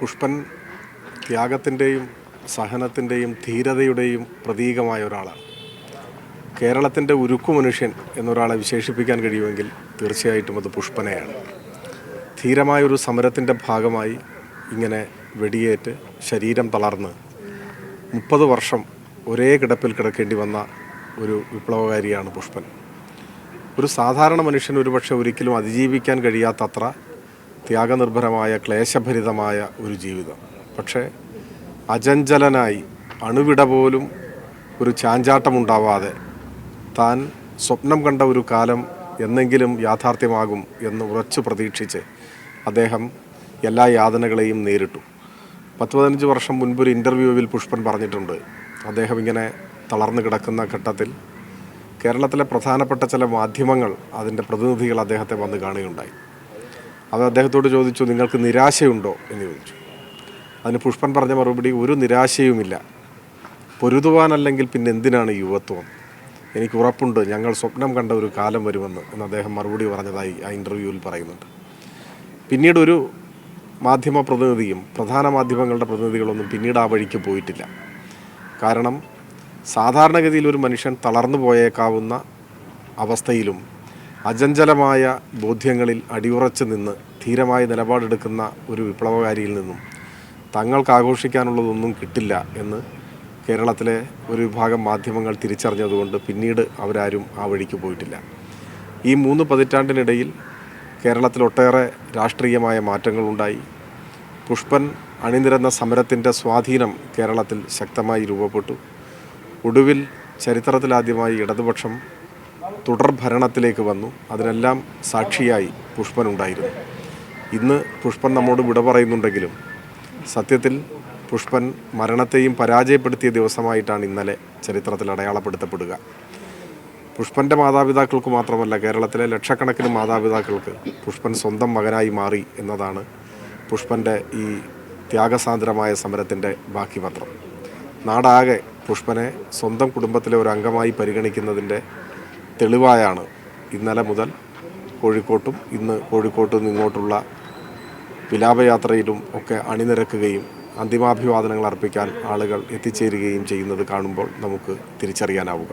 പുഷ്പൻ ത്യാഗത്തിന്റെയും സഹനത്തിന്റെയും ധീരതയുടെയും പ്രതീകമായ ഒരാളാണ്. കേരളത്തിന്റെ ഉരുക്കു മനുഷ്യൻ എന്നൊരാളെ വിശേഷിപ്പിക്കാൻ കഴിയുമെങ്കിൽ തീർച്ചയായിട്ടും അത് പുഷ്പനെയാണ്. ധീരമായൊരു സമരത്തിന്റെ ഭാഗമായി ഇങ്ങനെ വെടിയേറ്റ് ശരീരം തളർന്ന് മുപ്പത് വർഷം ഒരേ കിടപ്പിൽ കിടക്കേണ്ടി വന്ന ഒരു വിപ്ലവകാരിയാണ് പുഷ്പൻ. ഒരു സാധാരണ മനുഷ്യൻ ഒരുപക്ഷെ ഒരിക്കലും അതിജീവിക്കാൻ കഴിയാത്തത്ര ത്യാഗനിർഭരമായ ക്ലേശഭരിതമായ ഒരു ജീവിതം. പക്ഷേ അചഞ്ചലനായി അണുവിട പോലും ഒരു ചാഞ്ചാട്ടമുണ്ടാവാതെ താൻ സ്വപ്നം കണ്ട ഒരു കാലം എന്നെങ്കിലും യാഥാർത്ഥ്യമാകും എന്ന് ഉറച്ചു പ്രതീക്ഷിച്ച് അദ്ദേഹം എല്ലാ യാതനകളെയും നേരിട്ടു. പത്ത് പതിനഞ്ച് വർഷം മുൻപ് ഒരു ഇന്റർവ്യൂവിൽ പുഷ്പൻ പറഞ്ഞിട്ടുണ്ട് അദ്ദേഹം ഇങ്ങനെ തളർന്നു കിടക്കുന്ന ഘട്ടത്തിൽ കേരളത്തിലെ പ്രധാനപ്പെട്ട ചില മാധ്യമങ്ങൾ അതിന്റെ പ്രതിനിധികൾ അദ്ദേഹത്തെ വന്ന് കാണുകയുണ്ടായി. അത് അദ്ദേഹത്തോട് ചോദിച്ചു നിങ്ങൾക്ക് നിരാശയുണ്ടോ? എന്ന് ചോദിച്ചു. അതിന് പുഷ്പൻ പറഞ്ഞ മറുപടി ഒരു നിരാശയുമില്ല. പൊരുതുവാനല്ലെങ്കിൽ പിന്നെ എന്തിനാണ് യുവത്വം? എനിക്ക് ഉറപ്പുണ്ട് ഞങ്ങൾ സ്വപ്നം കണ്ട ഒരു കാലം വരുമെന്ന് എന്ന് അദ്ദേഹം മറുപടി പറഞ്ഞതായി ആ ഇന്റർവ്യൂവിൽ പറയുന്നുണ്ട്. പിന്നീട് ഒരു മാധ്യമ പ്രതിനിധിയും പ്രധാന മാധ്യമങ്ങളുടെ പ്രതിനിധികളൊന്നും പിന്നീട് ആ വഴിക്ക് പോയിട്ടില്ല. കാരണം സാധാരണഗതിയിൽ ഒരു മനുഷ്യൻ തളർന്നു പോയേക്കാവുന്ന അവസ്ഥയിലും അചഞ്ചലമായ ബോധ്യങ്ങളിൽ അടിയുറച്ചു നിന്ന് ധീരമായ നിലപാടെടുക്കുന്ന ഒരു വിപ്ലവകാരിയിൽ നിന്നും തങ്ങൾക്ക് ആഘോഷിക്കാനുള്ളതൊന്നും കിട്ടില്ല എന്ന് കേരളത്തിലെ ഒരു വിഭാഗം മാധ്യമങ്ങൾ തിരിച്ചറിഞ്ഞതുകൊണ്ട് പിന്നീട് അവരാരും ആ വഴിക്ക് പോയിട്ടില്ല. ഈ മൂന്ന് പതിറ്റാണ്ടിനിടയിൽ കേരളത്തിലൊട്ടേറെ രാഷ്ട്രീയമായ മാറ്റങ്ങളുണ്ടായി. പുഷ്പൻ അണിനിരന്ന സമരത്തിന്റെ സ്വാധീനം കേരളത്തിൽ ശക്തമായി രൂപപ്പെട്ടു. ഒടുവിൽ ചരിത്രത്തിലാദ്യമായി ഇടതുപക്ഷം തുടർ ഭരണത്തിലേക്ക് വന്നു. അതിനെല്ലാം സാക്ഷിയായി പുഷ്പൻ ഉണ്ടായിരുന്നു. ഇന്ന് പുഷ്പൻ നമ്മോട് വിട പറയുന്നുണ്ടെങ്കിലും സത്യത്തിൽ പുഷ്പൻ മരണത്തെയും പരാജയപ്പെടുത്തിയ ദിവസമായിട്ടാണ് ഇന്നലെ ചരിത്രത്തിൽ അടയാളപ്പെടുത്തപ്പെടുക. പുഷ്പന്റെ മാതാപിതാക്കൾക്ക് മാത്രമല്ല കേരളത്തിലെ ലക്ഷക്കണക്കിന് മാതാപിതാക്കൾക്ക് പുഷ്പൻ സ്വന്തം മകനായി മാറി എന്നതാണ് പുഷ്പന്റെ ഈ ത്യാഗസാന്ദ്രമായ സമരത്തിന്റെ ബാക്കി പത്രം. നാടാകെ പുഷ്പനെ സ്വന്തം കുടുംബത്തിലെ ഒരു അംഗമായി പരിഗണിക്കുന്നതിന്റെ തെളിവായാണ്. ഇന്നലെ മുതൽ കോഴിക്കോട്ടും ഇന്ന് കോഴിക്കോട്ട് നിന്ന് ഇങ്ങോട്ടുള്ള വിലാപയാത്രയിലും ഒക്കെ അണിനിരക്കുകയും അന്തിമാഭിവാദനങ്ങൾ അർപ്പിക്കാൻ ആളുകൾ എത്തിച്ചേരുകയും ചെയ്യുന്നത് കാണുമ്പോൾ നമുക്ക് തിരിച്ചറിയാനാവുക.